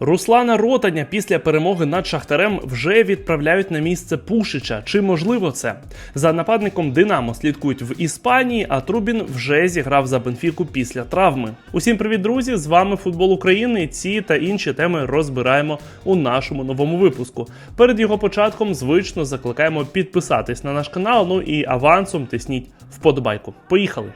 Руслана Ротаня після перемоги над Шахтарем вже відправляють на місце Пушича. Чи можливо це? За нападником Динамо слідкують в Іспанії, а Трубін вже зіграв за Бенфіку після травми. Усім привіт, друзі! З вами футбол України. Ці та інші теми розбираємо у нашому новому випуску. Перед його початком звично закликаємо підписатись на наш канал. Ну і авансом тисніть вподобайку. Поїхали!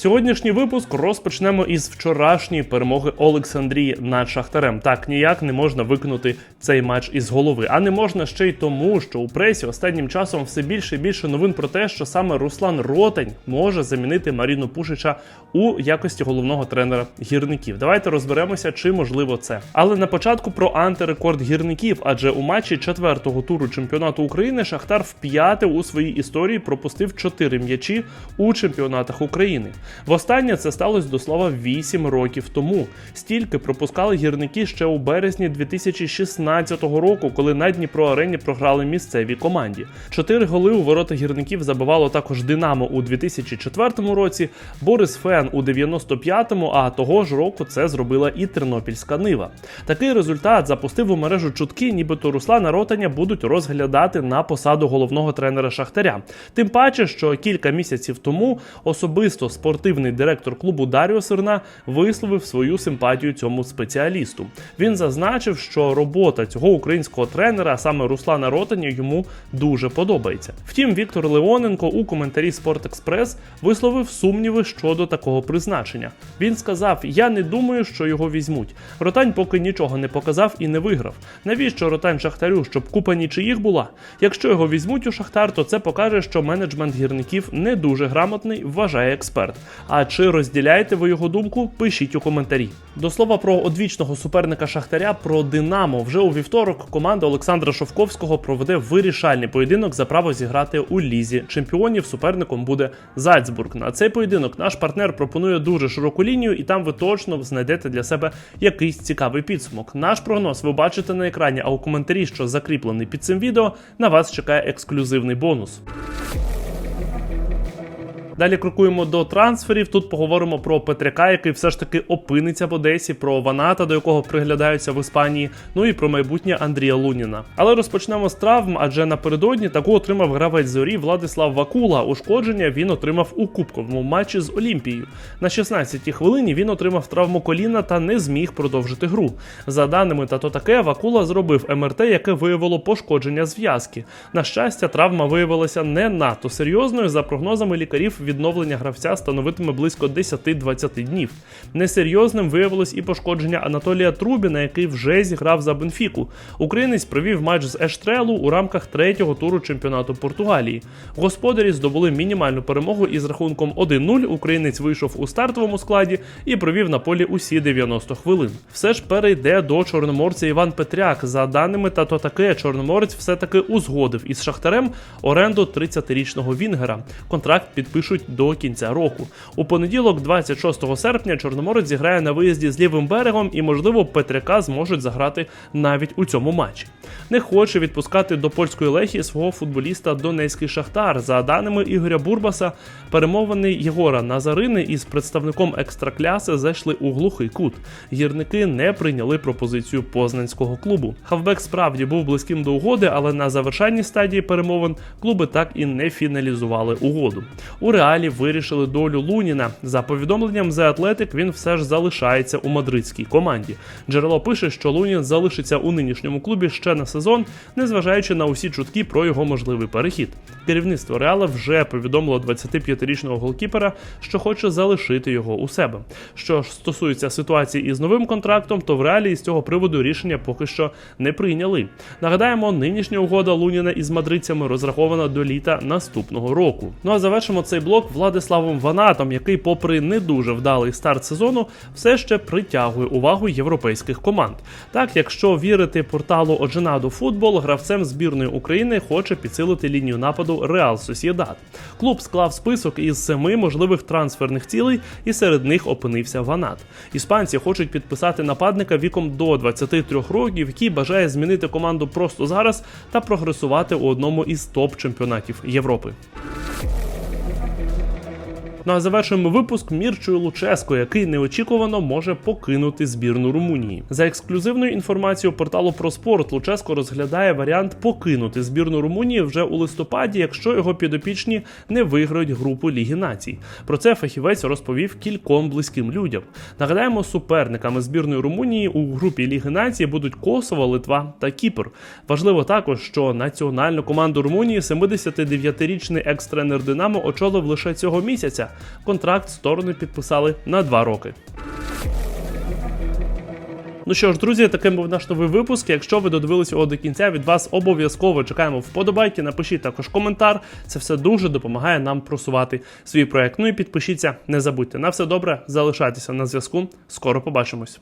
Сьогоднішній випуск розпочнемо із вчорашньої перемоги Олександрії над Шахтарем. Так ніяк не можна викинути цей матч із голови. А не можна ще й тому, що у пресі останнім часом все більше і більше новин про те, що саме Руслан Ротень може замінити Маріну Пушича у якості головного тренера гірників. Давайте розберемося, чи можливо це. Але на початку про антирекорд гірників, адже у матчі четвертого туру чемпіонату України Шахтар вп'яте у своїй історії пропустив 4 м'ячі у чемпіонатах України. Востаннє це сталося до слова 8 років тому. Стільки пропускали гірники ще у березні 2016 року, коли на Дніпро арені програли місцевій команді. Чотири голи у ворота гірників забивало також Динамо у 2004 році, Борис Фен у 95-му, а того ж року це зробила і Тернопільська Нива. Такий результат запустив у мережу чутки, нібито Руслана Ротаня будуть розглядати на посаду головного тренера Шахтаря. Тим паче, що кілька місяців тому особисто спортивний директор клубу Даріо Сирна висловив свою симпатію цьому спеціалісту. Він зазначив, що робота цього українського тренера, а саме Руслана Ротаня, йому дуже подобається. Втім, Віктор Леоненко у коментарі Спорт-Експрес висловив сумніви щодо такого призначення. Він сказав: Я не думаю, що його візьмуть. Ротань поки нічого не показав і не виграв. Навіщо Ротань Шахтарю, щоб купа нічиїх була? Якщо його візьмуть у Шахтар, то це покаже, що менеджмент гірників не дуже грамотний, вважає експерт. А чи розділяєте ви його думку? Пишіть у коментарі. До слова про одвічного суперника Шахтаря про Динамо. Вже у вівторок команда Олександра Шовковського проведе вирішальний поєдинок за право зіграти у лізі чемпіонів. Суперником буде Зальцбург. На цей поєдинок наш партнер пропонує дуже широку лінію, і там ви точно знайдете для себе якийсь цікавий підсумок. Наш прогноз ви бачите на екрані, а у коментарі, що закріплений під цим відео, на вас чекає ексклюзивний бонус. Далі крокуємо до трансферів. Тут поговоримо про Петряка, який все ж таки опиниться в Одесі, про Ваната, до якого приглядаються в Іспанії. Ну і про майбутнє Андрія Луніна. Але розпочнемо з травм, адже напередодні таку отримав гравець зорі Владислав Вакула. Ушкодження він отримав у кубковому матчі з Олімпією. На 16-й хвилині він отримав травму коліна та не зміг продовжити гру. За даними тато таке, Вакула зробив МРТ, яке виявило пошкодження зв'язки. На щастя, травма виявилася не надто серйозною. За прогнозами лікарів, відновлення гравця становитиме близько 10-20 днів. Несерйозним виявилось і пошкодження Анатолія Трубіна, який вже зіграв за Бенфіку. Українець провів матч з Ештрелу у рамках третього туру чемпіонату Португалії. Господарі здобули мінімальну перемогу із рахунком 1-0. Українець вийшов у стартовому складі і провів на полі усі 90 хвилин. Все ж перейде до чорноморця Іван Петряк. За даними тато таке, чорноморець все таки узгодив із Шахтарем оренду 30-річного Вінгера. Контракт підпишуть до кінця року. У понеділок, 26 серпня, Чорноморець зіграє на виїзді з лівим берегом, і, можливо, Петряка зможуть заграти навіть у цьому матчі. Не хоче відпускати до польської лехії свого футболіста Донецький Шахтар. За даними Ігоря Бурбаса, перемовини Єгора Назарини із представником екстракляси зайшли у глухий кут. Гірники не прийняли пропозицію познанського клубу. Хавбек справді був близьким до угоди, але на завершальній стадії перемовин клуби так і не фіналізували угоду. У реалі вирішили долю Луніна. За повідомленням The Athletic, він все ж залишається у мадридській команді. Джерело пише, що Лунін залишиться у нинішньому клубі ще на сезон, незважаючи на усі чутки про його можливий перехід. Керівництво Реала вже повідомило 25-річного голкіпера, що хоче залишити його у себе. Що ж стосується ситуації із новим контрактом, то в реалі з цього приводу рішення поки що не прийняли. Нагадаємо, нинішня угода Луніна із мадридцями розрахована до літа наступного року. Ну а завершимо цей блок Владиславом Ванатом, який, попри не дуже вдалий старт сезону, все ще притягує увагу європейських команд. Так, якщо вірити порталу Одженадо Футбол, гравцем збірної України хоче підсилити лінію нападу Реал Сосєдад. Клуб склав список із семи можливих трансферних цілей, і серед них опинився Ванат. Іспанці хочуть підписати нападника віком до 23 років, який бажає змінити команду просто зараз та прогресувати у одному із топ-чемпіонатів Європи. Ну а завершуємо випуск Мірчою Луческо, який неочікувано може покинути збірну Румунії. За ексклюзивною інформацією порталу про спорт Луческо розглядає варіант покинути збірну Румунії вже у листопаді, якщо його підопічні не виграють групу Ліги Націй. Про це фахівець розповів кільком близьким людям. Нагадаємо, суперниками збірної Румунії у групі Ліги Націй будуть Косово, Литва та Кіпр. Важливо також, що національну команду Румунії 79-річний екс-тренер Динамо очолив лише цього місяця. Контракт сторони підписали на два роки. Ну що ж, друзі, таким був наш новий випуск. Якщо ви додивились його до кінця, від вас обов'язково чекаємо вподобайки. Напишіть також коментар. Це все дуже допомагає нам просувати свій проект. Ну і підпишіться, не забудьте. На все добре, залишайтеся на зв'язку. Скоро побачимось.